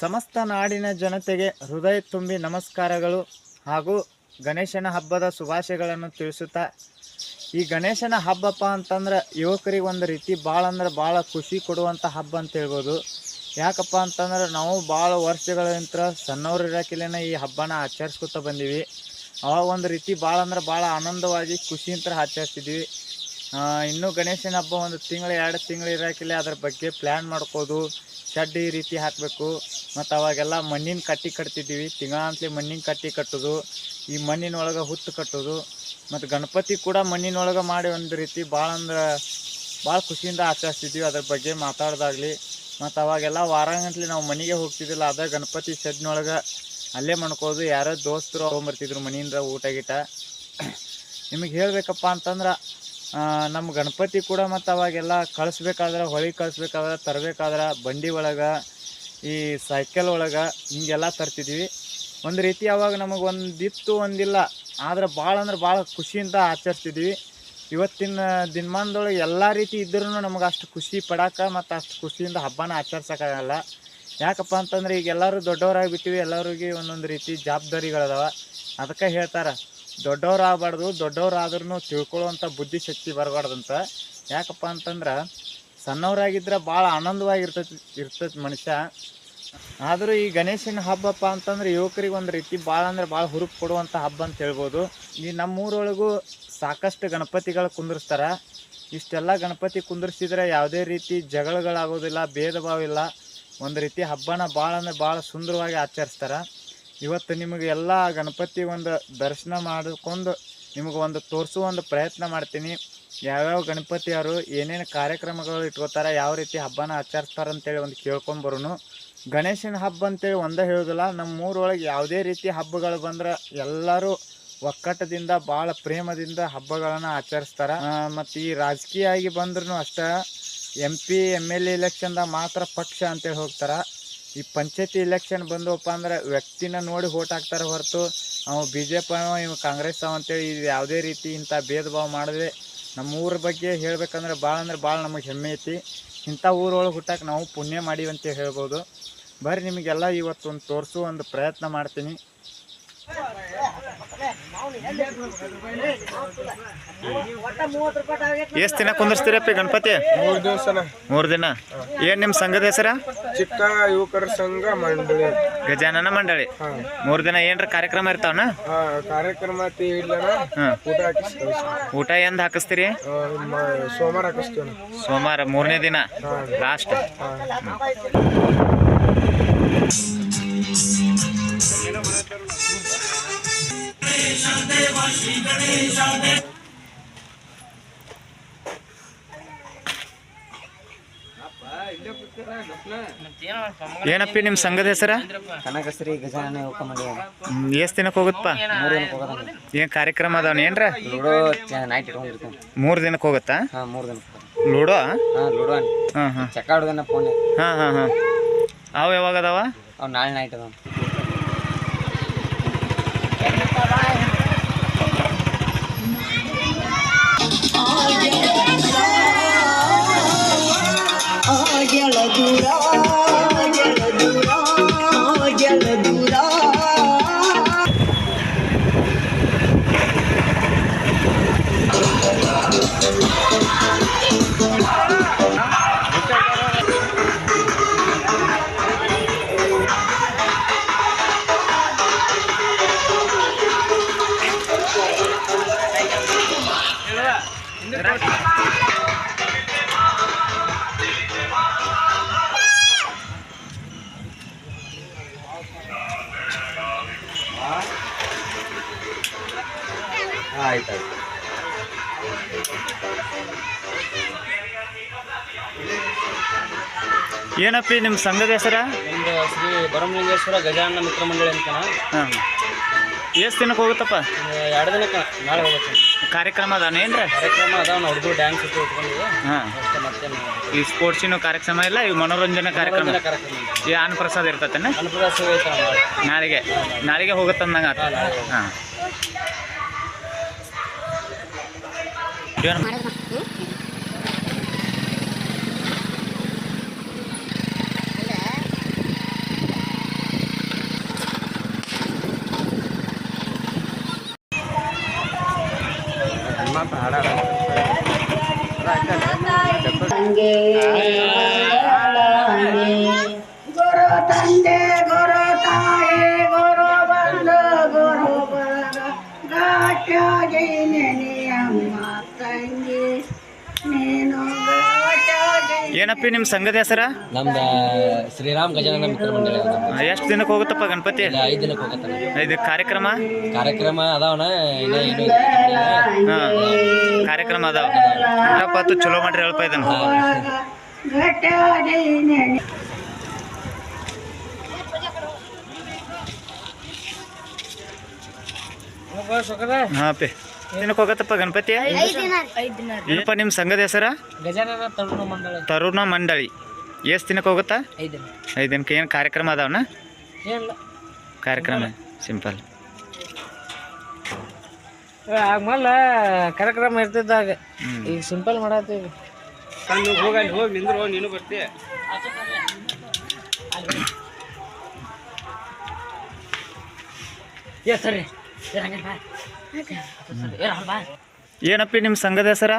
ಸಮಸ್ತ ನಾಡಿನ ಜನತೆಗೆ ಹೃದಯ ತುಂಬಿ ನಮಸ್ಕಾರಗಳು ಹಾಗೂ ಗಣೇಶನ ಹಬ್ಬದ ಶುಭಾಶಯಗಳನ್ನು ತಿಳಿಸುತ್ತಾ, ಈ ಗಣೇಶನ ಹಬ್ಬಪ್ಪ ಅಂತಂದ್ರೆ ಯುವಕರಿಗೆ ಒಂದು ರೀತಿ ಭಾಳ ಅಂದ್ರೆ ಭಾಳ ಖುಷಿ ಕೊಡುವಂಥ ಹಬ್ಬ ಅಂತ ಹೇಳ್ಬೋದು. ಯಾಕಪ್ಪ ಅಂತಂದ್ರೆ ನಾವು ಭಾಳ ವರ್ಷಗಳಿಂತ ಸಣ್ಣವ್ರು ಇರೋಕಿಲೇನ ಈ ಹಬ್ಬನ ಆಚರಿಸ್ಕೊತಾ ಬಂದೀವಿ. ಅವಾಗ ಒಂದು ರೀತಿ ಭಾಳ ಅಂದ್ರೆ ಭಾಳ ಆನಂದವಾಗಿ ಖುಷಿಯಿಂದ ಆಚರಿಸ್ತಿದ್ವಿ. ಇನ್ನೂ ಗಣೇಶನ ಹಬ್ಬ ಒಂದು ತಿಂಗಳು, ಎರಡು ತಿಂಗಳು ಇರೋಕಿಲ್ಲ ಅದ್ರ ಬಗ್ಗೆ ಪ್ಲ್ಯಾನ್ ಮಾಡ್ಕೋದು ಶೆಡ್ ಈ ರೀತಿ ಹಾಕಬೇಕು. ಮತ್ತು ಅವಾಗೆಲ್ಲ ಮಣ್ಣಿನ ಕಟ್ಟಿ ಕಟ್ತಿದ್ದೀವಿ. ತಿಂಗಳಂತಲೇ ಮಣ್ಣಿನ ಕಟ್ಟಿ ಕಟ್ಟೋದು. ಈ ಮಣ್ಣಿನೊಳಗೆ ಹುತ್ತು ಕಟ್ಟೋದು. ಮತ್ತು ಗಣಪತಿ ಕೂಡ ಮಣ್ಣಿನೊಳಗೆ ಮಾಡಿ ಒಂದು ರೀತಿ ಭಾಳ ಅಂದ್ರೆ ಭಾಳ ಖುಷಿಯಿಂದ ಆಚರಿಸ್ತಿದ್ವಿ ಅದ್ರ ಬಗ್ಗೆ ಮಾತಾಡೋದಾಗಲಿ. ಮತ್ತು ಅವಾಗೆಲ್ಲ ವಾರಾಗಂಟ್ಲೆ ನಾವು ಮನೆಗೆ ಹೋಗ್ತಿದ್ದಿಲ್ಲ. ಅದೇ ಗಣಪತಿ ಶೆಡ್ನೊಳಗೆ ಅಲ್ಲೇ ಮಾಡ್ಕೋದು ಯಾರೋ ದೋಸ್ತರು ತೊಗೊಂಬರ್ತಿದ್ರು ಮನೆಯಿಂದ ಊಟ ಗೀಟ. ನಿಮಗೆ ಹೇಳಬೇಕಪ್ಪ ಅಂತಂದ್ರೆ ನಮ್ಮ ಗಣಪತಿ ಕೂಡ ಮತ್ತು ಅವಾಗೆಲ್ಲ ಕಳಿಸ್ಬೇಕಾದ್ರೆ, ಹೊಳಿ ಕಳಿಸ್ಬೇಕಾದ್ರೆ, ತರಬೇಕಾದ್ರೆ, ಬಂಡಿ ಒಳಗೆ, ಈ ಸೈಕಲ್ ಒಳಗೆ ಹಿಂಗೆಲ್ಲ ತರ್ತಿದ್ವಿ. ಒಂದು ರೀತಿ ಅವಾಗ ನಮಗೆ ಒಂದಿತ್ತು ಒಂದಿಲ್ಲ, ಆದ್ರೆ ಭಾಳ ಅಂದ್ರೆ ಭಾಳ ಖುಷಿಯಿಂದ ಆಚರಿಸ್ತಿದ್ವಿ. ಇವತ್ತಿನ ದಿನಮಾನದೊಳಗೆ ಎಲ್ಲ ರೀತಿ ಇದ್ರೂ ನಮಗೆ ಅಷ್ಟು ಖುಷಿ ಪಡಾಕ ಮತ್ತು ಅಷ್ಟು ಖುಷಿಯಿಂದ ಹಬ್ಬನ ಆಚರ್ಸೋಕ್ಕಾಗಲ್ಲ ಯಾಕಪ್ಪ ಅಂತಂದ್ರೆ ಈಗ ಎಲ್ಲರೂ ದೊಡ್ಡವರಾಗಿಬಿಟ್ಟಿವಿ ಎಲ್ಲರಿಗೆ ಒಂದೊಂದು ರೀತಿ ಜವಾಬ್ದಾರಿಗಳದಾವ ಅದಕ್ಕೆ ಹೇಳ್ತಾರೆ ದೊಡ್ಡವ್ರು ಆಗಬಾರ್ದು ದೊಡ್ಡವ್ರು ಆದ್ರೂ ತಿಳ್ಕೊಳ್ಳುವಂಥ ಬುದ್ಧಿಶಕ್ತಿ ಬರಬಾರ್ದಂತ. ಯಾಕಪ್ಪ ಅಂತಂದ್ರೆ ಸಣ್ಣವರಾಗಿದ್ದರೆ ಭಾಳ ಆನಂದವಾಗಿರ್ತೈತಿ, ಇರ್ತೈತಿ ಮನುಷ್ಯ. ಆದರೂ ಈ ಗಣೇಶನ ಹಬ್ಬಪ್ಪ ಅಂತಂದ್ರೆ ಯುವಕರಿಗೆ ಒಂದು ರೀತಿ ಭಾಳ ಅಂದ್ರೆ ಭಾಳ ಹುರುಪು ಕೊಡುವಂಥ ಹಬ್ಬ ಅಂತ ಹೇಳ್ಬೋದು. ಈ ನಮ್ಮೂರೊಳಗೂ ಸಾಕಷ್ಟು ಗಣಪತಿಗಳು ಕುಂದಿರ್ಸ್ತಾರೆ. ಇಷ್ಟೆಲ್ಲ ಗಣಪತಿ ಕುಂದಿರ್ಸಿದ್ರೆ ಯಾವುದೇ ರೀತಿ ಜಗಳಗಳಾಗೋದಿಲ್ಲ ಭೇದ ಭಾವ ಇಲ್ಲ. ಒಂದು ರೀತಿ ಹಬ್ಬನ ಭಾಳ ಅಂದ್ರೆ ಭಾಳ ಸುಂದರವಾಗಿ ಆಚರಿಸ್ತಾರೆ. ಇವತ್ತು ನಿಮಗೆ ಎಲ್ಲ ಗಣಪತಿ ಒಂದು ದರ್ಶನ ಮಾಡಿಕೊಂಡು ನಿಮಗೆ ಒಂದು ತೋರಿಸುವ ಒಂದು ಪ್ರಯತ್ನ ಮಾಡ್ತೀನಿ. ಯಾವ್ಯಾವ ಗಣಪತಿಯವರು ಏನೇನು ಕಾರ್ಯಕ್ರಮಗಳು ಇಟ್ಕೋತಾರೆ, ಯಾವ ರೀತಿ ಹಬ್ಬನ ಆಚರಿಸ್ತಾರೆ ಅಂತೇಳಿ ಒಂದು ಕೇಳ್ಕೊಂಬರೋನು. ಗಣೇಶನ ಹಬ್ಬ ಅಂತೇಳಿ ಒಂದೇ ಹೇಳೋದಿಲ್ಲ ನಮ್ಮ ಊರೊಳಗೆ ಯಾವುದೇ ರೀತಿ ಹಬ್ಬಗಳು ಬಂದ್ರೆ ಎಲ್ಲರೂ ಒಕ್ಕಟ್ಟದಿಂದ ಭಾಳ ಪ್ರೇಮದಿಂದ ಹಬ್ಬಗಳನ್ನು ಆಚರಿಸ್ತಾರೆ. ಮತ್ತು ಈ ರಾಜಕೀಯ ಆಗಿ ಬಂದ್ರೂ ಅಷ್ಟೇ M P M L A ಇಲೆಕ್ಷನ್ದಾಗ ಮಾತ್ರ ಪಕ್ಷ ಅಂತೇಳಿ ಹೋಗ್ತಾರೆ. ಈ ಪಂಚಾಯತಿ ಇಲೆಕ್ಷನ್ ಬಂದವಪ್ಪ ಅಂದ್ರೆ ವ್ಯಕ್ತಿನ ನೋಡಿ ಓಟ್ ಹಾಕ್ತಾರೆ ಹೊರತು ಅವ ಬಿ ಜೆ ಪಿ ಇವ ಕಾಂಗ್ರೆಸ್ ಅವ ಅಂತೇಳಿ ಇದು ಯಾವುದೇ ರೀತಿ ಇಂಥ ಭೇದ ಭಾವ ಮಾಡದೆ ನಮ್ಮ ಊರ ಬಗ್ಗೆ ಹೇಳ್ಬೇಕಂದ್ರೆ ಭಾಳ ಅಂದ್ರೆ ಭಾಳ ನಮಗೆ ಹೆಮ್ಮೆ ಐತಿ. ಇಂಥ ಊರೊಳಗೆ ಹುಟ್ಟಕ್ಕೆ ನಾವು ಪುಣ್ಯ ಮಾಡೀವಿ ಅಂತ ಹೇಳ್ಬೋದು. ಬರ್ರಿ ನಿಮಗೆಲ್ಲ ಇವತ್ತು ಒಂದು ತೋರಿಸೋ ಒಂದು ಪ್ರಯತ್ನ ಮಾಡ್ತೀನಿ. ಎಷ್ಟು ದಿನ ಕುಂದಿರ್ಸ್ತೀರಪ್ಪ ಗಣಪತಿ? ಮೂರು ದಿವಸ ಮೂರು ದಿನ. ಏನು ನಿಮ್ಮ ಸಂಘದ ಹೆಸರ? ಚಿಕ್ಕ ಯುವಕರ ಸಂಘ ಮಂಡಳಿ. ಗಜಾನನ ಮಂಡಳಿ. ಮೂರು ದಿನ ಏನ್ರ ಕಾರ್ಯಕ್ರಮ ಇರ್ತಾವನ? ಕಾರ್ಯಕ್ರಮ ಊಟ ಎಂದ ಊಟ ಎಂದ್ ಹಾಕಿಸ್ತೀರಿ? ಸೋಮವಾರ ಹಾಕಿಸ್ತೀವಿ. ಸೋಮವಾರ ಮೂರನೇ ದಿನ. ಏನಪ್ಪಿ ನಿಮ್ಮ ಸಂಘದ ಹೆಸರ? ಕನಕಶ್ರೀ ಗಜಾನನ ಎಷ್ಟು ದಿನಕ್ಕೆ ಹೋಗುತ್ತಪ್ಪ ಮೂರು ದಿನಕ್ಕೆ ಹೋಗೋದ ಏನು ಕಾರ್ಯಕ್ರಮ ಅದಾವನ ಏನ್ರ? ಲೂಡೋ ನೈಟ್ ಇಟ್ಕೊಂಡಿರ್ತೀನಿ. ಮೂರು ದಿನಕ್ಕೆ ಹೋಗುತ್ತಾ? ಹಾಂ ಮೂರು ದಿನಕ್ಕೆ ಲೂಡೋ? ಹಾಂ ಲೂಡೋ ಹಾಂ ಹಾಂ ಚೆಕ್ಕ ಹುಡುಗನ ಫೋನ್ ಹಾಂ ಹಾಂ ಹಾಂ. ಅವು ಯಾವಾಗ ಅದಾವ? ಅವ್ನು ನಾಳೆ ನೈಟ್ ಅದ मथुरा ಏನಪ್ಪಿ ನಿಮ್ಮ ಸಂಘದ ಹೆಸರ? ನಮ್ದು ಶ್ರೀ ಬರಮಲಿಂಗೇಶ್ವರ ಗಜಾನನ ಮಿತ್ರ ಮಂಡಳಿ ಅಂತನ ಹಾಂ. ಎಷ್ಟು ದಿನಕ್ಕೆ ಹೋಗುತ್ತಪ್ಪ? ಎರಡು ದಿನಕ್ಕೆ ನಾಳೆ ಹೋಗುತ್ತೆ ಕಾರ್ಯಕ್ರಮ ಅದಾನ ಏನ್ರ? ಕಾರ್ಯಕ್ರಮ ಅದಾವ ನಾವು ಹುಡುಗರು ಡ್ಯಾನ್ಸ್ ಇಟ್ಟು ಇಟ್ಕೊಂಡಿವಿ ಹಾಂ. ಅಷ್ಟೇ ಮತ್ತೆ ಈ ಸ್ಪೋರ್ಟ್ಸಿನ ಕಾರ್ಯಕ್ರಮ ಇಲ್ಲ ಈ ಮನೋರಂಜನೆ ಕಾರ್ಯಕ್ರಮ? ಕಾರ್ಯಕ್ರಮ ಈ ಆನ್ ಪ್ರಸಾದ್ ಇರ್ತತೆ ನಾಳೆಗೆ. ಸೇವೆ ಐತೆ ನಾಳೆ. ನಾಳೆಗೆ ನಾಳೆಗೆ ಹೋಗುತ್ತಂದಂಗೆ ಆತ. ಹಾಂ ಏನು ಹಾಡಾಡ ಹಂಗೆ ಏನಪ್ಪಿ ನಿಮ್ಮ ಸಂಘದ ಹೆಸರ? ನಮ್ದು ಶ್ರೀರಾಮ್ ಗಜಾನನ ಮಿತ್ರ ಮಂಡಳಿ ಅದ ಎಷ್ಟು ದಿನಕ್ಕೆ ಹೋಗುತ್ತಪ್ಪ ಗಣಪತಿ? ಇಲ್ಲ ಐದು ದಿನಕ್ಕೆ ಹೋಗತ್ತಾನ ಇದು ಕಾರ್ಯಕ್ರಮ? ಕಾರ್ಯಕ್ರಮ ಅದಾವನ ಇನ್ನ ಏನು ಹಾ ಕಾರ್ಯಕ್ರಮ ಅದಾವ. ಗಣಪ ಚಲೋ ಮಾಡ್ರಿ ಹೇಳಪ್ಪ ಇದನ್ನ. ಹಾಪೇ ನೆನೆ ಹಾ ಪಿ ದಿನಕ್ಕೆ ಹೋಗತ್ತಪ್ಪ ಗಣಪತಿ? ಏನಪ್ಪ ನಿಮ್ಮ ಸಂಘದ ಹೆಸರ? ಗಜಾನನ ತರುಣ ಮಂಡಳಿ. ತರುಣ ಮಂಡಳಿ. ಎಷ್ಟು ದಿನಕ್ಕೆ ಹೋಗುತ್ತಾ? ಐದು ದಿನ. ಐದು ದಿನಕ್ಕೆ ಏನು ಕಾರ್ಯಕ್ರಮ ಅದಾವನ? ಏನಿಲ್ಲ. ಕಾರ್ಯಕ್ರಮ ಸಿಂಪಲ್. ಆಗ್ಮಲ್ಲ ಕಾರ್ಯಕ್ರಮ ಇರ್ತಿದ್ದಾಗ. ಈಗ ಸಿಂಪಲ್ ಮಾಡತ್ತೀವಿ. ಹೋಗಿ ಹೋಗಿ ನಿಂದ್ರು ನೀನು ಬರ್ತೀಯ ಎಸ್ ಸರಿ. ಏನಪ್ಪಿ ನಿಮ್ಮ ಸಂಘದ ಹೆಸರ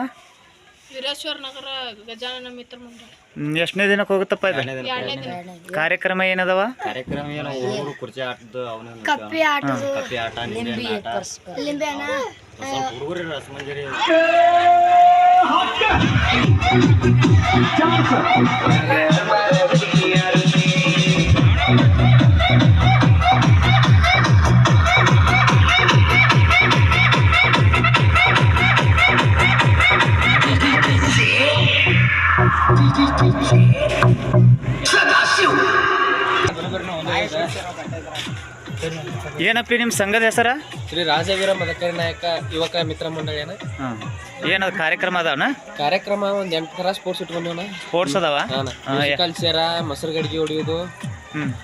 ವೀರೇಶ್ವರ ನಗರ ಗಜಾನನ ಮಿತ್ರ ಮಂಡಳಿ ಎಷ್ಟನೇ ದಿನಕ್ಕೆ ಹೋಗುತ್ತಪ್ಪ ಇದು ಎರಡನೇ ದಿನ ಕಾರ್ಯಕ್ರಮ ಏನದವ ಕಾರ್ಯಕ್ರಮ ಏನು ಹುಡುಗರು ಕುರ್ಚಿ ಆಟದ ಅವನ ಕಪ್ಪಿ ಆಟದು ಕಪ್ಪಿ ಆಟ ಆಟ ಲಿಂಬೆ ಹಣ್ಣ ಸ್ವಲ್ಪ ಹುಡುಗರು ರಸಮಂಜರಿ ಏನಪ್ಪಿ ನಿಮ್ಮ ಸಂಘದ ಹೆಸರ? ಶ್ರೀ ರಾಜವೀರ ಮದಕರಿ ನಾಯಕ ಯುವಕ ಮಿತ್ರ ಮಂಡಳಿ ಏನ ಏನದು ಕಾರ್ಯಕ್ರಮ ಅದಾವನ? ಕಾರ್ಯಕ್ರಮ ಒಂದ್ ಎಂಟು ತರ ಸ್ಪೋರ್ಟ್ಸ್ ಇಟ್ಕೊಂಡ್ ಸ್ಪೋರ್ಟ್ಸ್ ಅದಾವ? ಕಲ್ಸ್ಯಾರ ಮೊಸರು ಗಡಿಗೆ ಹೊಡಿಯೋದು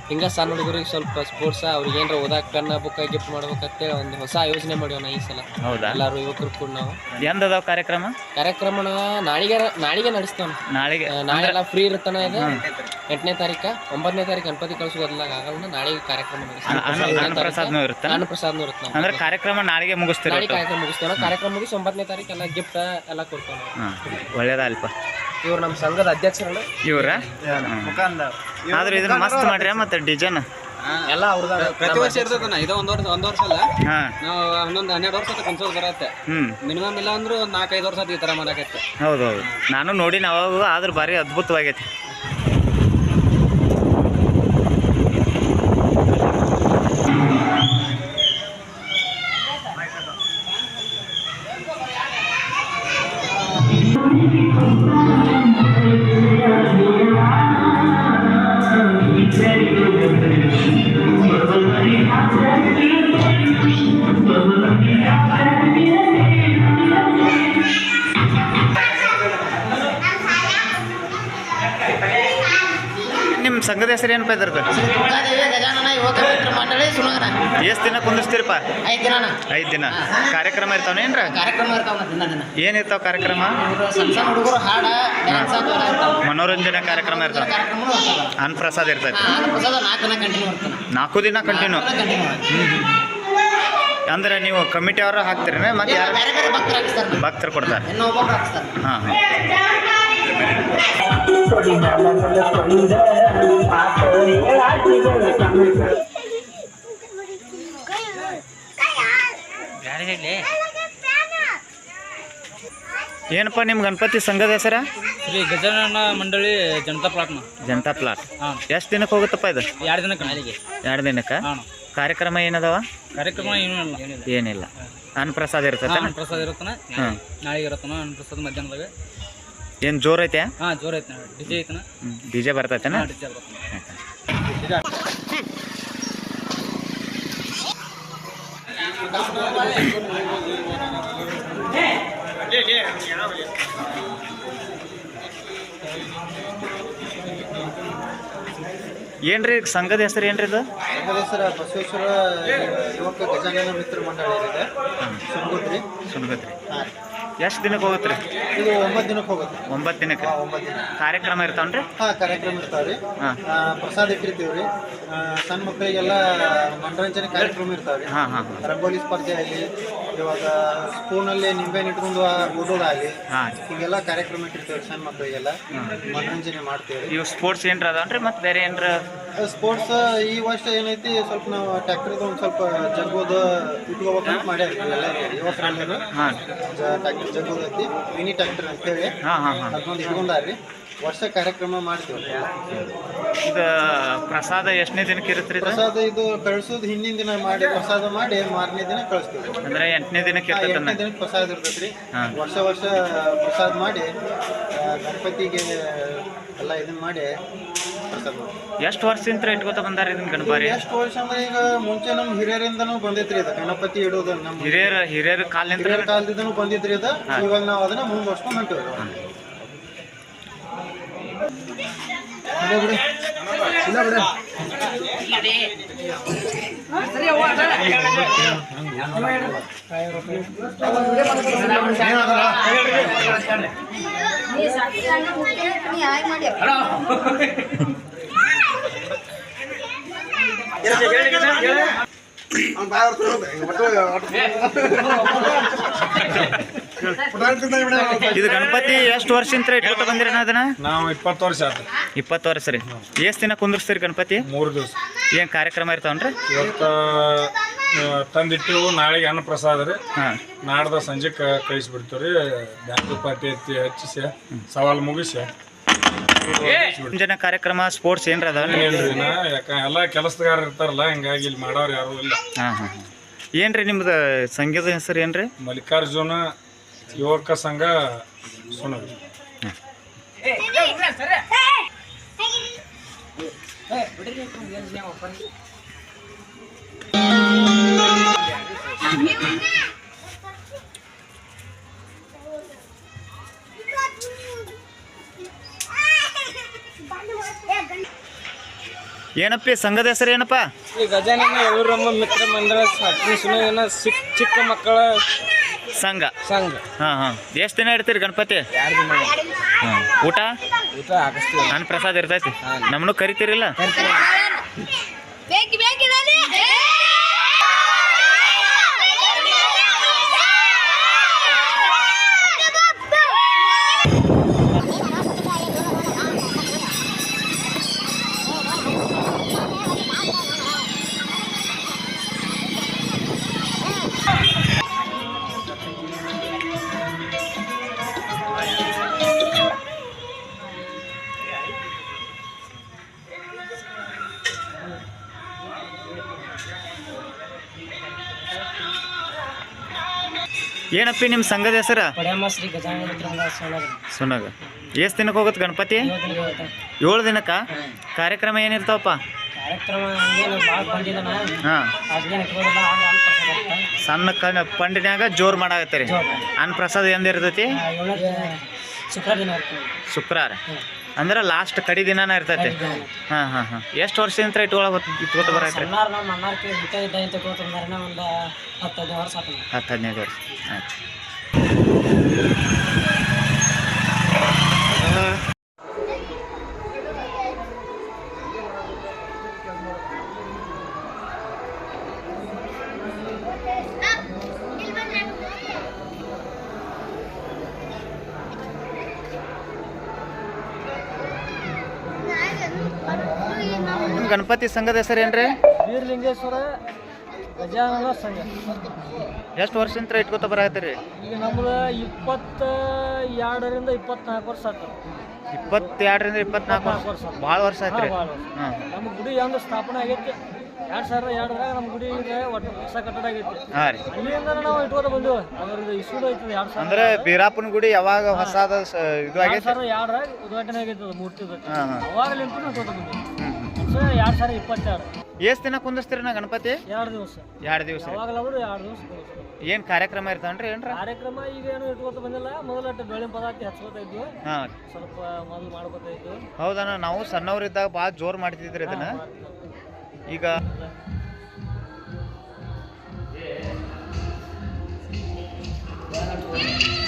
ಹಿಂಗ ಸಣ್ಣ ಹುಡುಗರಿಗೆ ಸ್ವಲ್ಪ ಸ್ಪೋರ್ಟ್ಸ್ ಅವ್ರಿಗೆ ಏನಾರ ಓದಾಕ ಪೆನ್ನ ಬುಕ್ ಗಿಫ್ಟ್ ಮಾಡ್ಬೇಕಂತೇಳಿ ಒಂದು ಹೊಸ ಯೋಜನೆ ಮಾಡ್ಯವನ ಈ ಸಲ. ಹೌದಾ? ಎಲ್ಲಾರು ಯುವಕರು ಕೂಡ ನಾವು. ಎಂದದಾವ ಕಾರ್ಯಕ್ರಮ? ಕಾರ್ಯಕ್ರಮನ ನಾಳಿಗೆ ನಾಳಿಗೆ ನಡೆಸ್ತೇವೆ ನಾಳೆಗೆ? ನಾಳೆ ಎಲ್ಲ ಫ್ರೀ ಇರ್ತಾನ ಇದು. ಎಂಟನೇ ತಾರೀಕ ಒಂಬತ್ತನೇ ತಾರೀಕು ಗಣಪತಿ ಕಳ್ಸೋದ್ಲಾಗ ಆಗಲ್ಲ ನಾಳೆಗೆ ಕಾರ್ಯಕ್ರಮ ಅನ್ನ- ಅನ್ನ- ಅನ್ನಪ್ರಸಾದ್ನೂ ಇರುತ್ತಾ ಅಂದ್ರೆ ಕಾರ್ಯಕ್ರಮ ನಾಳೆಗೆ ಮುಗಿಸ್ತೇವೆ ನಾಳೆ ಕಾರ್ಯಕ್ರಮ ಮುಗಿಸ್ತೇವೆ ಕಾರ್ಯಕ್ರಮ ಮುಗಿಸಿ ಒಂಬತ್ತನೇ ತಾರೀಕು ಎಲ್ಲ ಗಿಫ್ಟ್ ಎಲ್ಲ ಕೊಡ್ತೇವೆ ಒಳ್ಳೇದಲ್ಪ ಇವ್ರು ನಮ್ಮ ಸಂಘದ ಅಧ್ಯಕ್ಷರು ಇವ್ರ? ಆದ್ರೆ ಇದನ್ನ ಮಸ್ತ್ ಮಾಡ್ರಿ ಮತ್ತೆ ಡಿಸೈನ್ ಎಲ್ಲ ಅವ್ರದ ಪ್ರತಿ ವರ್ಷ ಇರ್ತದನ ಇದು ಒಂದು ವರ್ಷ ಒಂದ್ ವರ್ಷ ಅಲ್ಲ. ನಾವು ಹನ್ನೊಂದು ಹನ್ನೆರಡು ವರ್ಷ ಕನ್ಸೋಲ್ ಬರತ್ತೆ. ಹ್ಞೂ ಮಿನಿಮಮ್ ಇಲ್ಲ ಅಂದ್ರೂ ನಾಲ್ಕೈದು ವರ್ಷ ಈ ತರ ಮಾಡಕತ್ತೆ. ಹೌದು ಹೌದು ನಾನು ನೋಡಿ ಅವಾಗ ಆದ್ರೆ ಭಾರಿ ಅದ್ಭುತವಾಗೈತಿ. ಹೆಸರು ಏನಪ್ಪ ಇದ್ರ ದುರ್ಗಾದೇವಿ ಗಜಾನನ ಯುವಕ ಮಿತ್ರ ಮಂಡಳಿ ಸುನಗರ ಎಷ್ಟು ದಿನ ಕುಂದಿರ್ತೀರಪ್ಪ ಐದು ದಿನ ಐದು ದಿನ. ಕಾರ್ಯಕ್ರಮ ಇರ್ತಾವೇನ್ರ ಕಾರ್ಯಕ್ರಮ ಇರ್ತಾವ ದಿನ ದಿನ. ಏನಿರ್ತಾವ ಕಾರ್ಯಕ್ರಮ? ಸಣ್ಣ ಸಣ್ಣ ಹುಡುಗರು ಹಾಡ ಡ್ಯಾನ್ಸ್ ಮನೋರಂಜನೆ ಕಾರ್ಯಕ್ರಮ ಇರ್ತಾವ. ಅನ್ ಪ್ರಸಾದ್ ಇರ್ತೈತಿ. ಪ್ರಸಾದ ನಾಲ್ಕು ದಿನ ಕಂಟಿನ್ಯೂ ಇರ್ತಾನೆ ನಾಲ್ಕು ದಿನ ಕಂಟಿನ್ಯೂ ಕಂಟಿನ್ಯೂ ಅಂದ್ರೆ ನೀವು ಕಮಿಟಿ ಅವರು ಹಾಕ್ತೀರ ಮತ್ತೆ ಭಕ್ತರು ಕೊಡ್ತಾರೆ. ಹಾ ಹಾಂ. ಏನಪ್ಪ ನಿಮ್ಮ ಗಣಪತಿ ಸಂಘದ ಹೆಸರ? ಶ್ರೀ ಗಜಾನನ ಮಂಡಳಿ ಜನತಾ ಪ್ಲಾಟ್ನ. ಜನತಾ ಪ್ಲಾಟ್. ಹಾಂ. ಎಷ್ಟು ದಿನಕ್ಕೆ ಹೋಗುತ್ತಪ್ಪ ಇದು? ಎರಡು ದಿನಕ್ಕೆ ಎರಡು ದಿನಕ್ಕೆ? ಹಾಂ. ಕಾರ್ಯಕ್ರಮ ಏನದವ? ಕಾರ್ಯಕ್ರಮ ಏನೂ ಇಲ್ಲ. ಏನಿಲ್ಲ. ಅನ್ನಪ್ರಸಾದ ಇರ್ತದೆ ಪ್ರಸಾದ ಇರುತ್ತಾನ. ಹಾಂ. ನಾಳೆಗೆ ಇರುತ್ತಾನ ಅನ್ನ ಪ್ರಸಾದ ಮಧ್ಯಾಹ್ನದಾಗ ಏನು ಜೋರ್ ಐತೆ? ಹಾಂ ಜೋರ್ ಐತೆ ಡಿಜೆ ಐತನ? ಡಿ ಜೆ ಬರ್ತೈತೆನ ಹಾಂ ಡಿಜೆ ಬರುತ್ತಾನ ಏನ್ರಿ ಸಂಘದ ಹೆಸರು ಏನ್ರಿ ಇದು? ಹೆಸರ ಬಸವೇಶ್ವರ ಯುವಕ ಗಜಾನನ ಮಿತ್ರ ಮಂಡಳಿ ಇದೆ. ಸುನ್ಗತ್ರಿ ಎಷ್ಟು ದಿನಕ್ಕೆ ಹೋಗುತ್ತೆ ಇದು ಒಂಬತ್ತು ದಿನಕ್ಕೆ ಹೋಗುತ್ತೆ. ಒಂಬತ್ತು ದಿನಕ್ಕೆ? ಒಂಬತ್ತು ದಿನ. ಕಾರ್ಯಕ್ರಮ ಇರ್ತಾವನ್ರಿ? ಹಾಂ ಕಾರ್ಯಕ್ರಮ ಇರ್ತಾವ್ರಿ. ಹಾಂ. ಆ, ಪ್ರಸಾದ ಇಟ್ಟಿರ್ತೀವಿ ರೀ ಸಣ್ಣ ಮಕ್ಕಳಿಗೆಲ್ಲ ಮನೋರಂಜನೆ ಕಾರ್ಯಕ್ರಮ ಇರ್ತಾವ್ರಿ. ಹಾಂ ಹಾಂ ರಂಗೋಲಿ ಸ್ಪರ್ಧೆ ಆಗಲಿ ಇವಾಗ ಸ್ಪೂನಲ್ಲಿ ನಿಂಬೆಹಣ್ಣು ಇಟ್ಕೊಂಡು ಓದೋದಾಗಲಿ ಹಾಂ. ಹೀಗೆಲ್ಲ ಕಾರ್ಯಕ್ರಮ ಇಟ್ಟಿರ್ತೇವೆ ಸಣ್ಣ ಮಕ್ಕಳಿಗೆಲ್ಲ. ಮನರಂಜನೆ ಮಾಡ್ತೇವೆ ಇವು ಸ್ಪೋರ್ಟ್ಸ್ ಏನ್ರ ಅದಾವನ್ರಿ ಮತ್ತೆ ಬೇರೆ ಏನ್ರ? ಸ್ಪೋರ್ಟ್ಸ್ ಈ ವರ್ಷ ಏನೈತಿ ಸ್ವಲ್ಪ ನಾವು ಟ್ಯಾಕ್ಟರ್ದು ಒಂದು ಸ್ವಲ್ಪ ಜಗ್ಗೋದು ಇಟ್ಕೋಬೇಕಂತ ಮಾಡ್ಯಾರ ಎಲ್ಲ ಯುವಕರೆಲ್ಲರೂ ಹಾಂ. ಟ್ರ್ಯಾಕ್ಟರ್ ಜಗ್ಗೋದು ಐತಿ ಮಿನಿ ಟ್ರ್ಯಾಕ್ಟರ್ ಅಂತೇಳಿ ಹಾಂ ಹಾಂ ಹಾಂ. ಅದೊಂದು ಇಟ್ಕೊಂಡಾರ್ರಿ. ವರ್ಷ ಕಾರ್ಯಕ್ರಮ ಮಾಡ್ತೀವಿ ಇದು ಪ್ರಸಾದ ಎಷ್ಟನೇ ದಿನಕ್ಕೆ ಇರುತ್ತೆ ಇದು? ಪ್ರಸಾದ ಇದು ಕಳ್ಸೋದು ಹಿಂದಿನ ದಿನ ಮಾಡಿ ಪ್ರಸಾದ ಮಾಡಿ ಮಾರನೇ ದಿನ ಕಳಿಸ್ತೀವಿ. ಅಂದ್ರೆ ಎಂಟನೇ ದಿನಕ್ಕೆ ಇರ್ತೈತೆ ಎಂಟನೇ ದಿನಕ್ಕೆ ಪ್ರಸಾದ ಇರ್ತೈತ್ರಿ ಹಾ. ವರ್ಷ ವರ್ಷ ಪ್ರಸಾದ ಮಾಡಿ ಗಣಪತಿಗೆ ಎಲ್ಲ ಇದನ್ನ ಮಾಡಿ ಎಷ್ಟು ವರ್ಷದಿಂದ ಇಟ್ಕೋತ ಬಂದಾರ ಇದನ್ನ ಗಣಪಾರಿ ಎಷ್ಟು ವರ್ಷ ಅಂದ್ರೆ ಈಗ ಮುಂಚೆ ನಮ್ಮ ಹಿರಿಯರಿಂದನೂ ಬಂದೈತ್ರಿ ಇದು ಗಣಪತಿ ಇಡೋದು ನಮ್ಮ ಹಿರಿಯರ ಹಿರಿಯರ ಕಾಲದಿಂದ ಹಿರಿಯರ ಕಾಲದಿಂದನೂ ಬಂದಿದ್ರಿ ಇದು ಇವಾಗ ನಾವು ಅದನ್ನ ಮುಂದುವರ್ಸ್ಕೊಂಡು ಹೊಂಟಿವಿ ಇಲ್ಲ ಬಿಡು. ಇದು ಗಣಪತಿ ಎಷ್ಟು ವರ್ಷ ಇಟ್ಕೋತ ಬಂದಿರಣ ಅದನ್ನ ನಾವು ಇಪ್ಪತ್ತು ವರ್ಷ ಆಯ್ತು ಇಪ್ಪತ್ತು ವರ್ಷ ರೀ. ಎಷ್ಟು ದಿನ ಕುಂದ್ರಸ್ತೀರಿ ಗಣಪತಿ? ಮೂರು ದಿವಸ. ಏನ್ ಕಾರ್ಯಕ್ರಮ ಇರ್ತಾವನ್ರಿ? ಇವತ್ತು ತಂದಿಟ್ಟು ನಾಳೆಗೆ ಅನ್ನ ಪ್ರಸಾದ ರೀ. ಹಾಂ. ನಾಡ್ದ ಸಂಜೆ ಕಳಿಸ್ಬಿಡ್ತೀವಿ ರೀ ಬ್ಯಾಂಕ್ ಪಾರ್ಟಿ ಎತ್ತಿ ಹಚ್ಚಿಸಿ ಸವಾಲು ಮುಗಿಸಿ. ಮುಂಜಾನೆ ಕಾರ್ಯಕ್ರಮ ಸ್ಪೋರ್ಟ್ಸ್ ಏನ್ರ ಎಲ್ಲ ಕೆಲಸಗಾರ ಇರ್ತಾರಲ್ಲ ಹಿಂಗಾಗಿ ಇಲ್ಲಿ ಮಾಡೋರು ಯಾರು ಇಲ್ಲ ಹಾಂ ಹಾಂ ಹಾಂ ಏನ್ರಿ ನಿಮ್ದು ಸಂಗೀತದ ಹೆಸರು ಏನ್ರಿ ಮಲ್ಲಿಕಾರ್ಜುನ ಯುವಕ ಸಂಘ ಸುಣವಿ ಏನಪ್ಪಿ ಸಂಘದ ಹೆಸರು ಏನಪ್ಪ? ಈ ಗಜಾನನ ಮಿತ್ರ ಮಂದಿರ ಸುನ ಸಿಕ್ ಚಿಕ್ಕ ಮಕ್ಕಳ ಸಂಘ. ಸಂಘ. ಹಾಂ ಹಾಂ. ಎಷ್ಟು ದಿನ ಇಡ್ತೀರಿ ಗಣಪತಿ? ಎರಡು ದಿನ. ಹಾಂ. ಊಟ? ಊಟ ಆಗಸ್ಟ್ ನಾನು ಪ್ರಸಾದ ಇರ್ತೈತಿ. ನಮ್ಮನ್ನು ಕರಿತೀರಿಲ್ಲ? ಏನಪ್ಪಿ ನಿಮ್ಮ ಸಂಘದ ಹೆಸರು? ಸುನಗ ಶ್ರೀ ಗಜಾನನ ಸುನಾಗ ಎಷ್ಟು ದಿನಕ್ಕೆ ಹೋಗುತ್ತೆ ಗಣಪತಿ? ಏಳು ದಿನಕ್ಕ ಕಾರ್ಯಕ್ರಮ ಏನಿರ್ತಾವಪ್ಪ? ಕಾರ್ಯಕ್ರಮ ಹಾಂ. ಸಣ್ಣ ಕಣ್ಣ ಪಂಡಿನ್ಯಾಗ ಜೋರು ಮಾಡಾಕತ್ತೀರಿ. ಅನ್ನ ಪ್ರಸಾದ ಎಂದಿರ್ತೈತಿ ಶುಕ್ರ ಶುಕ್ರವಾರ ಅಂದ್ರೆ ಲಾಸ್ಟ್ ಕಡಿ ದಿನಾನ ಇರ್ತೈತಿ. ಹಾಂ ಹಾಂ ಹಾಂ. ಎಷ್ಟು ವರ್ಷದಿಂದ ಇಟ್ಕೊಳ ಇಟ್ಕೊತ ಬರತ್ರಿ ಸಣ್ಣಾರ ನಮ್ಮ ಅಣ್ಣಾರ್ಕೆ ಬಿಟ್ಟ ಇದ್ದ ಅಂತ ಒಂದು ಹತ್ತು ಹದಿನೈದು ವರ್ಷ ಆತು ಹತ್ತು ಹದಿನೈದು ವರ್ಷ. ಆಯ್ತು. ಗಣಪತಿ ಸಂಘದ ಹೆಸರು ಏನ್ರಿ ವೀರಲಿಂಗೇಶ್ವರ ಗಜಾನನ ಸಂಘ. ಎಷ್ಟು ವರ್ಷದಿಂದ ಇಟ್ಕೋತ ಬರಾಕತ್ತೀರಿ? ಈಗ ನಮ್ದು ಇಪ್ಪತ್ತ ಎರಡರಿಂದ ಇಪ್ಪತ್ನಾಲ್ಕು ವರ್ಷ ಆಯ್ತು ಇಪ್ಪತ್ತೆರಡರಿಂದ ಇಪ್ಪತ್ನಾಲ್ಕು ವರ್ಷ. ವರ್ಷ. ಭಾಳ ವರ್ಷ ಆಯ್ತು ರೀ ಭಾಳ ವರ್ಷ. ಹಾಂ. ನಮ್ಮ ಗುಡಿ ಒಂದು ಸ್ಥಾಪನೆ ಆಗೈತಿ. ಎರಡು ಸಾವಿರದ ಎರಡರಾಗ ನಮ್ಮ ಗುಡಿ ಈಗ ಒಟ್ಟು ಹೊಸ ಕಟ್ಟಡ ಆಗೈತಿ. ಹಾಂ ರೀ. ಅಲ್ಲಿಂದ ನಾವು ಇಟ್ಕೋತ ಬಂದೆವು. ಅದ್ರದ್ದು ಇಶ್ಯೂಡ್ ಐತದ ಎರಡು ಸಾವಿರ ಅಂದ್ರೆ ವೀರಪ್ಪನ ಗುಡಿ ಯಾವಾಗ ಹೊಸಾದ ಸ- ಇದು ಎರಡು ಆಗೈತಿ ಸಾವಿರದ ಎರಡರಾಗ ಉದ್ಘಾಟನೆ ಆಗೈತಿ ಅದು ಮೂರ್ತಿದು. ಹಾಂ ಹಾಂ. ಅವಾಗಲಿಂತ ಇಟ್ಕೋತ ಬಂದೆವು. ಹ್ಞೂ ಹ್ಞೂ ಸೊ ಎರಡು ಸಾವಿರ ಇಪ್ಪತ್ತೆರಡು ಎಷ್ಟು ದಿನ ಕುಂದಿಸ್ತೀರಿ ನಾ ಗಣಪತಿ? ಎರಡು ದಿವಸ. ಎರಡು ದಿವಸ. ಯಾವಾಗಲಾದ್ರೂ ಎರಡು ದಿವಸ ಕುಂದ್ರಸ್ತೀವಿ. ಏನು ಕಾರ್ಯಕ್ರಮ ಇರ್ತಾವನ್ರಿ ಏನ್ರ? ಕಾರ್ಯಕ್ರಮ ಈಗ ಏನು ಇಟ್ಕೋತ ಬಂದಿಲ್ಲ. ಮೊದಲಟ್ಟು ಬೆಳ್ಳಿನ ಪದಾರ್ಥ ಹಚ್ಕೋತಾ ಇದ್ವಿ. ಹಾಂ. ಸ್ವಲ್ಪ ಮೊದಲು ಮಾಡ್ಕೋತಾ ಇದ್ವಿ. ಹೌದಣ್ಣ ನಾವು ಸಣ್ಣವರಿದ್ದಾಗ ಭಾಳ ಜೋರು ಮಾಡ್ತಿದ್ರಿ ಇದನ್ನ. ಈಗ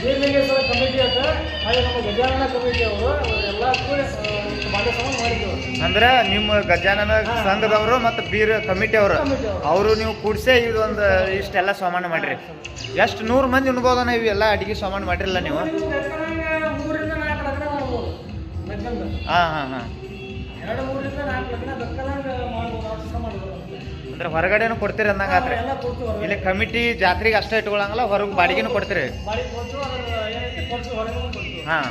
ಬೀರ್ಲಿಂಗೇಶ್ವರ ಕಮಿಟಿ ಅಂತ ಹಾಗೆ ನಮ್ಮ ಗಜಾನನ ಕಮಿಟಿ ಅವರು ಎಲ್ಲ ಕೂಡಿ ಬಾಂಡೆ ಸಮಾನ ಮಾಡಿದ್ದೇವೆ ಅಂದ್ರೆ ನಿಮ್ಮ ಗಜಾನನ ಸಂಘದವರು ಮತ್ತು ಬೀರ್ ಕಮಿಟಿ ಅವರು. ಅವರು. ನೀವು ಕೂಡಿಸೇ ಇದೊಂದು ಇಷ್ಟೆಲ್ಲ ಸಾಮಾನು ಮಾಡ್ರಿ. ಎಷ್ಟು ನೂರು ಮಂದಿ ಉಣ್ಬೋದನ ಇವೆಲ್ಲ ಅಡಿಗೆ ಸಾಮಾನು ಮಾಡಿರಲ್ಲ ನೀವು? ಹಾಂ ಹಾಂ ಹಾಂ. ಎರಡು ಮೂರರಿಂದ ನಾಲ್ಕು ಲಗ್ನ ಬೇಕಾದಂಗೆ ಮಾಡ್ಬೋದು ಅಷ್ಟು ಮಾಡ್ಬೋದು ಅಂದ್ರೆ ಹೊರಗಡೆನೂ ಕೊಡ್ತೀರಿ ಅಂದಂಗ ಆತ್ರಿ. ಎಲ್ಲ ಕೊಡ್ತೀವಿ ಹೊರಗಡೆ. ಇಲ್ಲಿ ಕಮಿಟಿ ಜಾತ್ರೆಗೆ ಅಷ್ಟೇ ಇಟ್ಕೊಳಂಗಲ್ಲ ಹೊರಗೆ ಬಾಡಿಗೆನೂ ಕೊಡ್ತೀರಿ. ಬಾಡಿ ಕೊಟ್ಟು ಅದ್ರ ಏನೈತಿ ಕೊಟ್ಟು ಹೊರಗೆ ಕೊಡ್ತೀವಿ. ಹಾಂ.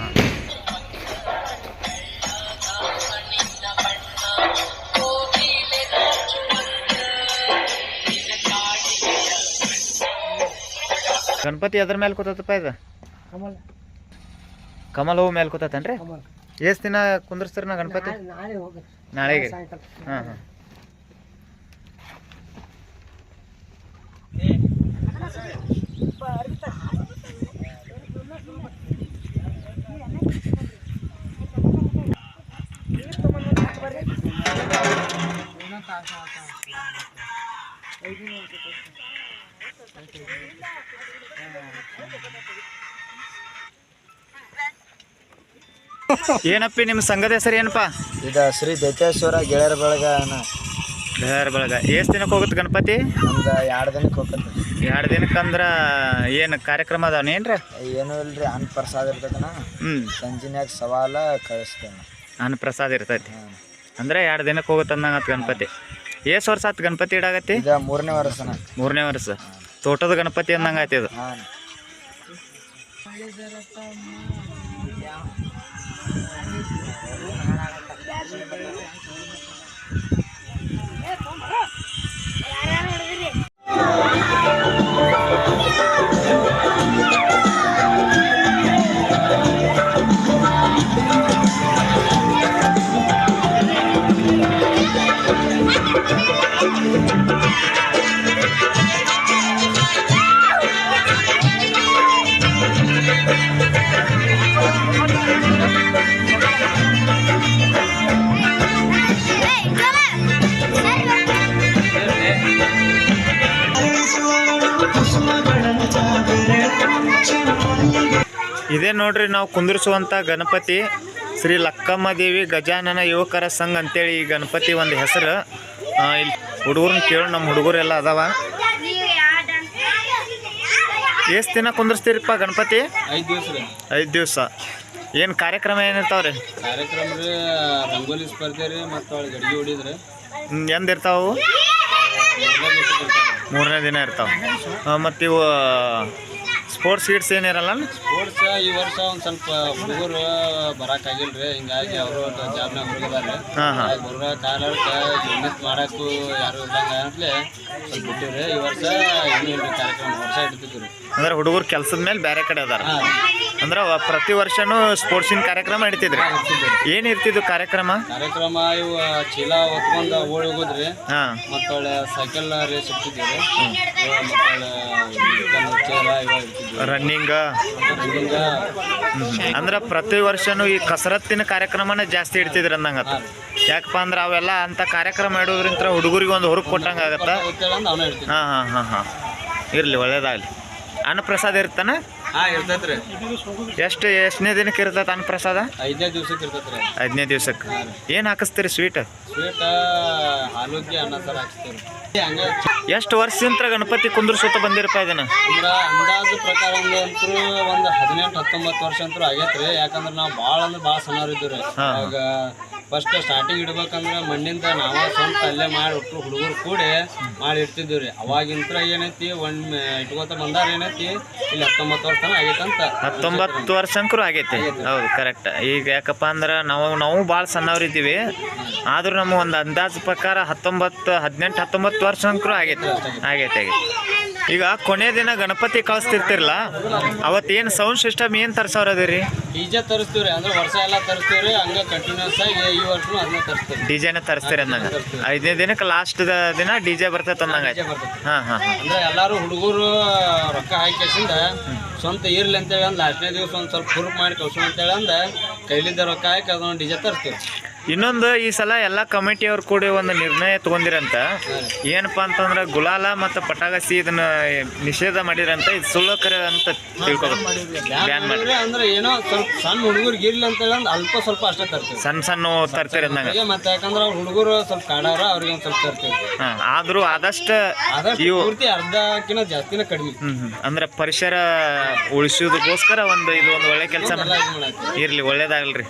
ಗಣಪತಿ ಅದ್ರ ಮೇಲೆ ಕೂತತ್ತಪ್ಪ ಇದು? ಕಮಲ್. ಕಮಲ್ ಹೂ ಮೇಲೆ ಕೂತತ್ತೇನ್ರಿ ಕಮಲ್. ಎಷ್ಟು ದಿನ ಕುಂದ್ರಸ್ತೀರಿ ನಾ ಗಣಪತಿ? ನಾಳೆ ಹಾಂ ನಾಳೆಗೆ? ಸಾಯಂಕಾಲ. ಹಾಂ ಹಾಂ. ಏನಪ್ಪಿ ನಿಮ್ಮ ಸಂಘದ ಹೆಸರು ಏನಪ್ಪ? ಇದು ಶ್ರೀ ದೈತೇಶ್ವರ ಗೆಳೆಯರ ಬಳಗ ಗೆಳೆಯರ ಬಳಗ. ಎಷ್ಟು ದಿನಕ್ಕೆ ಹೋಗುತ್ತೆ ಗಣಪತಿ? ಒಂದು ಎರಡು ದಿನಕ್ಕೆ ಹೋಗುತ್ತೆ. ಎರಡು ದಿನಕ್ಕಂದ್ರೆ ಏನು ಕಾರ್ಯಕ್ರಮ ಅದಾವನೇನ್ರಿ ಏನೂ ಇಲ್ರಿ ಅನ್ನ ಪ್ರಸಾದ ಇರ್ತದನ ಹ್ಞೂ ಸಂಜಿನ್ಯಾಗ ಸವಾಲ ಕಳಿಸ್ತೇನೆ. ಅನ್ನ ಪ್ರಸಾದ ಇರ್ತೈತಿ. ಅಂದ್ರೆ ಎರಡು ದಿನಕ್ಕೆ ಹೋಗುತ್ತೆ ಅಂದಂಗೆ ಗಣಪತಿ. ಎಷ್ಟು ವರ್ಷ ಆತು ಗಣಪತಿ ಇಡಾಗತ್ತಿ? ಇದು ಮೂರನೇ ವರ್ಷನ ಮೂರನೇ ವರ್ಷ. ತೋಟದ ಗಣಪತಿ ಅಂದಂಗೆ ಆಯ್ತು ಇದು. ಹಾಂ ಇದೇ ನೋಡ್ರಿ ನಾವು ಕುಂದಿರಿಸುವಂಥ ಗಣಪತಿ ಶ್ರೀ ಲಕ್ಕಮ್ಮ ದೇವಿ ಗಜಾನನ ಯುವಕರ ಸಂಘ ಅಂತೇಳಿ ಈ ಗಣಪತಿ ಒಂದು ಹೆಸರು. ಇಲ್ಲಿ ಹುಡುಗರನ್ನ ಕೇಳಿ ನಮ್ಮ ಹುಡುಗರೆಲ್ಲ ಅದಾವ. ಎಷ್ಟು ದಿನ ಕುಂದಿರ್ಸ್ತೀರಿಪ್ಪ ಗಣಪತಿ? ಐದು ದಿವಸ ಏನು ಕಾರ್ಯಕ್ರಮ ಏನಿರ್ತಾವ್ರಿ? ಕಾರ್ಯಕ್ರಮ ರೀ ರಂಗೋಲಿ ಸ್ಪರ್ಧೆ ರೀ ಮತ್ತು ಹೊಡಿದ್ರಿ. ಎಂದಿರ್ತಾವು ಎಂದ್ ಇರ್ತಾವು ಮೂರನೇ ದಿನ ಇರ್ತಾವೆ. ಮತ್ತು ಇವು ಸ್ಪೋರ್ಟ್ಸ್ ಗೀಟ್ಸ್ ಏನಿರಲ್ಲ? ಸ್ಪೋರ್ಟ್ಸ್ ಈ ವರ್ಷ ಒಂದು ಸ್ವಲ್ಪ ಹುಡುಗರು ಬರಕ್ಕಾಗಿಲ್ಲ ರೀ ಹಿಂಗಾಗಿ ಅವರು ಜಾಬ್ನಾಗ ಹುಡುಗಿದಾರೆ ಹಾಂ ಹಾಂ. ಬರೋ ಮಿಸ್ ಮಾಡಕ್ಕೂ ಯಾರು ಇಲ್ಲ ಅಂತಲೇ ಸ್ವಲ್ಪ ಬಿಟ್ಟಿವ್ರಿ. ಈ ವರ್ಷ ಏನೂ ಕಾರ್ಯಕ್ರಮ ವರ್ಷ ಇಡ್ತಿದ್ರು ಅಂದ್ರೆ ಹುಡುಗರು ಕೆಲಸದ ಮೇಲೆ ಬೇರೆ ಕಡೆ ಅದಾರ. ಅಂದ್ರೆ ಪ್ರತಿ ವರ್ಷನೂ ಸ್ಪೋರ್ಟ್ಸಿನ ಕಾರ್ಯಕ್ರಮ ಇಡ್ತಿದ್ರಿ ಏನು ಇರ್ತಿದ್ದು ಕಾರ್ಯಕ್ರಮ? ಕಾರ್ಯಕ್ರಮ ಇವ ಚೀಲ ಹೊತ್ಕೊಂಡ ಓಡಿ ಹೋಗೋದ್ರಿ. ಹಾಂ. ಮತ್ತು ಒಳ್ಳೆ ಸೈಕಲ್ ರೇಸ್ ರನ್ನಿಂಗ್ ಅಂದ್ರ ಪ್ರತಿ ವರ್ಷನೂ ಈ ಕಸರತ್ತಿನ ಕಾರ್ಯಕ್ರಮನ ಜಾಸ್ತಿ ಇಡ್ತಿದ್ರಿ ಅಂದಂಗ ಯಾಕಪ್ಪ ಅಂದ್ರೆ ಅವೆಲ್ಲ ಅಂತ ಕಾರ್ಯಕ್ರಮ ಇಡೋದ್ರಿಂದ ಹುಡುಗರಿಗೆ ಒಂದು ಹೊರಗೆ ಕೊಟ್ಟಂಗೆ ಆಗತ್ತ. ಹಾ ಹಾ ಹಾ ಹಾಂ ಹಾಂ ಹಾಂ ಹಾಂ. ಇರಲಿ ಒಳ್ಳೇದಾಗಲಿ. ಅನ್ನಪ್ರಸಾದ ಇರ್ತಾನ? ಹಾಂ ಇರ್ತೈತ್ರಿ. ಎಷ್ಟು ಎಷ್ಟನೇ ದಿನಕ್ಕೆ ಇರ್ತೈತೆ ಅನ್ನ ಪ್ರಸಾದ? ದಿವ್ಸಕ್ಕೆ ಇರ್ತೈತ್ರಿ. ಐದನೇ ದಿವ್ಸಕ್ಕೆ. ಏನು ಹಾಕಿಸ್ತೀರಿ ಸ್ವೀಟ್ ಸ್ವೀಟ್ ಅನ್ನ ಹಂಗೆ ಎಷ್ಟು ವರ್ಷದಿಂದ ಗಣಪತಿ ಕುಂದ್ರಸೂತ ಬಂದಿರಪ್ಪ ಇದನ್ನ? ಅಂದ್ರ ಅಂದಾಜು ಪ್ರಕಾರ ಅಂತೂ ಒಂದು ಹದಿನೆಂಟು ಹತ್ತೊಂಬತ್ತು ವರ್ಷ ಅಂತೂ ಆಗೈತ್ರಿ. ಯಾಕಂದ್ರೆ ನಾವು ಭಾಳ ಅಂದ್ರೆ ಭಾಳ ಸಣ್ಣವ್ರು ಇದ್ದೀವಿ ಫಸ್ಟ್ ಸ್ಟಾರ್ಟಿಂಗ್ ಇಡ್ಬೇಕಂದ್ರೆ ಮಣ್ಣಿಂದ ನಾವ ಸ್ವಂತ ಅಲ್ಲೇ ಮಾಡಿ ಒಟ್ಟು ಹುಡುಗರು ಕೂಡಿ ಮಾಡಿ ಇಡ್ತಿದ್ದೀವಿ ರೀ ಅವಾಗಿಂತ್ರ ಏನೈತಿ ಒಂದ್ ಇಟ್ಕೋತ ಬಂದಾರ ಏನೈತಿ ಇಲ್ಲಿ ಹತ್ತೊಂಬತ್ತು ವರ್ಷ ತನಕ ಆಗೈತಂತ ಹತ್ತೊಂಬತ್ತು ವರ್ಷಂಕರು ಆಗೈತಿ. ಹೌದು ಕರೆಕ್ಟ್ ಈಗ ಯಾಕಪ್ಪ ಅಂದ್ರೆ ನಾವು ನಾವು ಭಾಳ ಸಣ್ಣವ್ರು ಇದ್ದೀವಿ. ಆದ್ರೂ ನಮ್ಮ ಒಂದು ಅಂದಾಜು ಪ್ರಕಾರ ಹತ್ತೊಂಬತ್ತು ಹದಿನೆಂಟು ಹತ್ತೊಂಬತ್ತು ವರ್ಷಂಕರು ಆಗೈತಿ. ಆಗೈತೆ ಆಗೈತಿ. ಈಗ ಕೊನೆ ದಿನ ಗಣಪತಿ ಕಳಿಸ್ತಿರ್ತಿರಲ್ಲ ಅವತ್ತು ಏನು ಸೌಂಡ್ ಸಿಸ್ಟಮ್ ಏನು ತರ್ಸೋರ್ ಡಿಜೆ ಈಜೆ ತರಿಸ್ತೀವಿ ರೀ ಅಂದ್ರೆ ವರ್ಷ ಎಲ್ಲ ತರಿಸ್ತೀವಿ ರೀ ಹಂಗೆ ಕಂಟಿನ್ಯೂಸ್ ಆಗಿ ಈ ವರ್ಷನೂ ಅದನ್ನ ತರಿಸ್ತೀವಿ ಡಿಜೆನ ತರಿಸ್ತೀರಿ ಅಂದಂಗ? ಐದನೇ ದಿನಕ್ಕೆ ಲಾಸ್ಟ್ ದಿನ ಡಿಜೆ ಬರ್ತೈತೆ ಅಂದಂಗ ಹಾಂ ಹಾಂ ಅಂದ್ರೆ ಎಲ್ಲಾರು ಹುಡುಗರು ರೊಕ್ಕ ಹಾಕಿಸಿಂದ ಸ್ವಂತ ಇರ್ಲಿ ಅಂತೇಳಿ ಅಂದ್ ಲಾಸ್ಟ್ನೇ ದಿವಸ ಒಂದು ಸ್ವಲ್ಪ ಹುರುಪ್ ಮಾಡಿ ಅಂತ ಅಂತೇಳಿ ಅಂದ ಕೈಲಿಂದ ರೊಕ್ಕ ಹಾಕಿ ಅದನ್ನ ಡಿಜೆ ತರಿಸ್ತೀವಿ ಇನ್ನೊಂದು ಈ ಸಲ ಎಲ್ಲ ಕಮಿಟಿಯವ್ರು ಕೂಡಿ ಒಂದು ನಿರ್ಣಯ ತಗೊಂಡಿರಂತ. ಏನಪ್ಪ ಅಂತಂದ್ರೆ ಗುಲಾಲ ಮತ್ತು ಪಟಾಕಸಿ ಇದನ್ನ ನಿಷೇಧ ಮಾಡಿರಂತ. ಇದು ಸುಳ್ಳು ಕರೆ ಅಂತ ತಿಳ್ಕೊಬೇಕು. ಬ್ಯಾನ್ ಮಾಡಿ ಅಂದ್ರೆ ಏನೋ ಸ್ವಲ್ಪ ಸಣ್ಣ ಹುಡುಗರಿಗೆ ಇರ್ಲಿ ಅಂತ ಹೇಳಿ ಅಲ್ಪ ಸ್ವಲ್ಪ ಅಷ್ಟೇ ತರ್ತೀವಿ. ಸಣ್ಣ ಸಣ್ಣ ತರ್ತಾರೆ ಅಂದಂಗ. ಮತ್ತೆ ಯಾಕಂದ್ರೆ ಅವ್ರ ಹುಡುಗರು ಸ್ವಲ್ಪ ಕಾಡಾರ ಅವ್ರಿಗೆ ಒಂದು ಸ್ವಲ್ಪ ತರ್ತೀವಿ. ಹಾ ಆದ್ರೂ ಆದಷ್ಟು ಆದಷ್ಟು ಇವು ಪೂರ್ತಿ ಅರ್ಧಕ್ಕಿಂತ ಜಾಸ್ತಿನ ಕಡಿಮೆ. ಹ್ಮ್ ಹ್ಮ್. ಅಂದ್ರೆ ಪರಿಸರ ಉಳಿಸೋದಕ್ಕೋಸ್ಕರ ಒಂದು ಇದು ಒಂದು ಒಳ್ಳೆ ಕೆಲಸ ಇರ್ಲಿ ಒಳ್ಳೇದಾಗಲ್ರಿ.